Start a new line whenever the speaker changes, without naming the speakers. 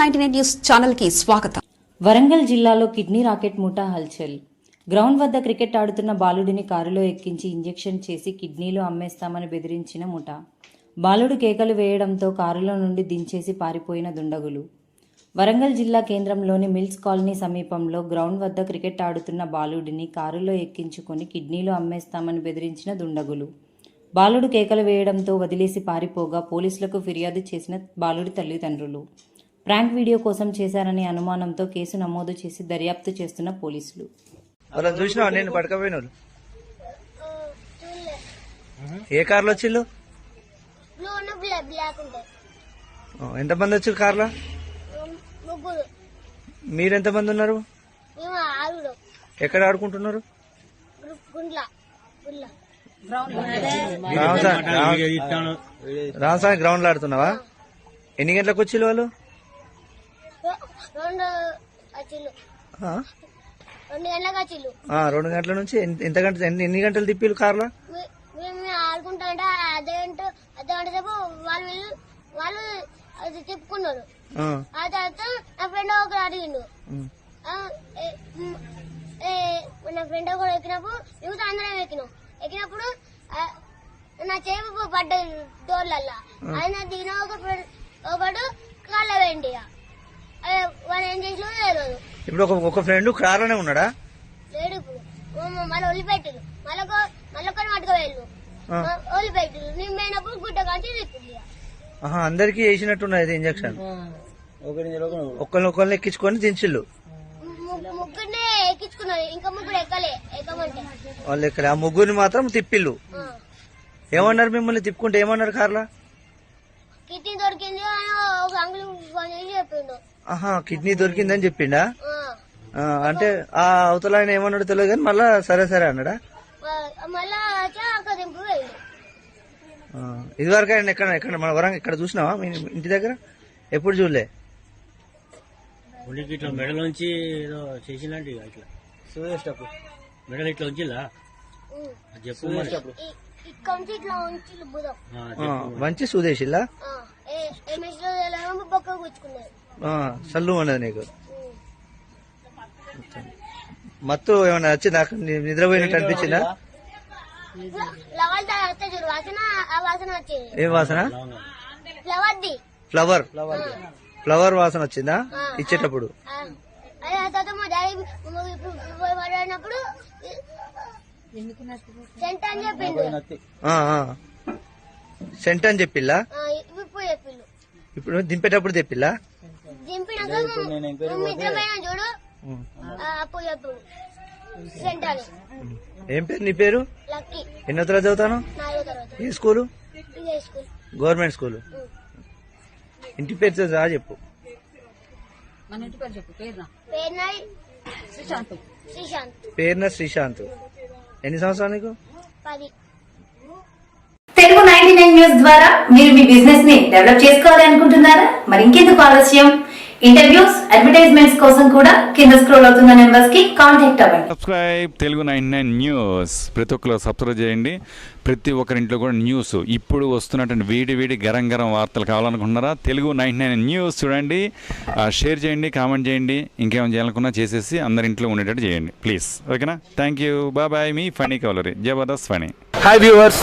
Nine news ఛానల్కి స్వాగతం.
వరంగల్ జిల్లాలో కిడ్నీ రాకెట్ ముఠా హల్చల్. గ్రౌండ్ వద్ద క్రికెట్ ఆడుతున్న బాలుడిని కారులో ఎక్కించి ఇంజెక్షన్ చేసి కిడ్నీలు అమ్మేస్తామని బెదిరించిన ముఠా. బాలుడు కేకలు వేయడంతో కారులో నుండి దించేసి పారిపోయిన దుండగులు. వరంగల్ జిల్లా కేంద్రంలోని మిల్స్ కాలనీ సమీపంలో గ్రౌండ్ వద్ద క్రికెట్ ఆడుతున్న బాలుడిని కారులో ఎక్కించుకొని కిడ్నీలు అమ్మేస్తామని బెదిరించిన దుండగులు. బాలుడు కేకలు వేయడంతో వదిలేసి పారిపోగా పోలీసులకు ఫిర్యాదు చేసిన బాలుడి తల్లిదండ్రులు. ప్రాంక్ వీడియో కోసం చేశారనే అనుమానంతో కేసు నమోదు చేసి దర్యాప్తు చేస్తున్న పోలీసులు.
చూసినావా నేను పడకపోయిన ఏ కార్లో వచ్చిళ్ళు? ఎంతమంది వచ్చారు కార్లో?
ముగ్గురు.
మీరు ఎంతమంది ఉన్నారు ఎక్కడ ఆడుకుంటున్నారు? రామస్వామి గ్రౌండ్లో ఆడుతున్నావా? ఎన్ని గంటలకు వచ్చిళ్ళు వాళ్ళు?
రెండు వచ్చిళ్ళు
ఆ?
రెండు గంటలకు
రెండు గంటల నుంచి ఎంత గంట ఎన్ని గంటలు తిప్పిళ్ళు కార్లో?
మేము ఆడుకుంటా అంటే గంట అర్ధ గంట సేపు వాళ్ళు వీళ్ళు వాళ్ళు అది తిప్పుకున్నారు.
ఆ,
తర్వాత నా ఫ్రెండ్ ఒకరు అడిగిండు. నా ఫ్రెండ్ ఒకరు ఎక్కినప్పుడు మిగతా అందరం ఎక్కినాం. ఎక్కినప్పుడు నా చేపు పడ్డది డోర్లల్లా. ఆయన దిగిన ఒక ఫ్రెండ్ ఒకడు కాళ్ళ వేయండి
ఇప్పుడు ఒక ఒక ఫ్రెండ్ ఉన్నాడా?
తిప్పింది ఇక.
ఆహా అందరికి వేసినట్టున్నది ఇంజక్షన్ ఒకరిని ఒకరిని ఎక్కించుకొని
ఎక్కలే. ఎక్కమంటే.
వాళ్ళు ఇక్కడ ఆ ముగ్గురిని మాత్రం తిప్పిళ్ళు.
ఆ.
ఏమన్నారు మిమ్మల్ని తిప్పుకుంటే? ఏమన్నారు కార్లో?
కిడ్నీ దొరికింది అని ఒక అంగులు ఫోన్ చేసి చెప్పిండు.
ఆహా కిడ్నీ దొరికిందని చెప్పిండా?
ఆ.
అంటే ఆ అవతల ఆయన ఏమన్నాడు తెలియదు కానీ మళ్ళా సరే సరే అన్నాడా?
మ- మళ్ళా వచ్చి అక్కడ దింపు పోయిండు.
ఆ, ఇదివరకు ఆయన ఎక్కడ ఎక్కడ మన వరంగల్ ఇక్కడ చూసినావా? మీ ఇంటి దగ్గర? ఎప్పుడు చూడలే?
ఉనికి ఇట్లా మెడలోంచి ఏదో ఇట్లా. మెడలు ఇట్లా చెప్పు మరి.
ఇ- ఇక్కడ నుంచి ఇట్లా ఉంచి బుధం.
ఆ,
ఆ,
చెప్పు
మంచి సుదేశిల్లా
ఆ.
సల్లు అన్నది నీకు. మత్తు ఏమన్నా వచ్చి నాకు నిద్రపోయినట్టు అనిపించిందా? ఏం వాసన? ఫ్లవర్. ఫ్లవర్ వాసన వచ్చిందా. ఇచ్చేటప్పుడు.
సెంట్ అని చెప్పిండు. ఇప్పుడు
దింపేటప్పుడు తెప్పిల్లా ఏం పేరు నీ పేరు?
లక్కీ.
ఎన్నో తరగతి చదువుతాను? ఏ స్కూలు? Government school. ఇంటి పేరు చదువు ఆ చెప్పు. పేరున? శ్రీశాంత్. ఎన్ని సంవత్సరాలు నీకు?
తెలుగు నైన్ న్యూస్ ద్వారా మీరు మీ బిజినెస్ని డెవలప్ చేసుకోవాలి అనుకుంటున్నారా? మరి ఇంకెందుకు ఆలస్యం? ఇంటర్వ్యూస్ అడ్వర్టైజ్మెంట్స్ కోసం కూడా కింద స్క్రోల్ అవుతున్న నెంబర్స్కి కాంటాక్ట్ అవ్వండి.
Subscribe Telugu nine nine news. ప్రతి ఒక్కరు సబ్స్క్రైబ్ చేయండి. ప్రతి ఒక్కరింట్లో కూడా న్యూస్. ఇప్పుడు వస్తున్నటువంటి వేడి వేడి గరం గరం వార్తలు కావాలనుకుంటున్నారా? తెలుగు నైన్ నైన్ న్యూస్ చూడండి. షేర్ చేయండి కామెంట్ చేయండి. ఇంకేమైనా చేయాలనుకున్నా చేసేసి అందరి ఇంట్లో ఉండేటట్టు చేయండి. ప్లీజ్ ఓకేనా థ్యాంక్ యూ బాయ్ మీ ఫనీ కవలరీ జబర్దస్త్ ఫనీ
hi viewers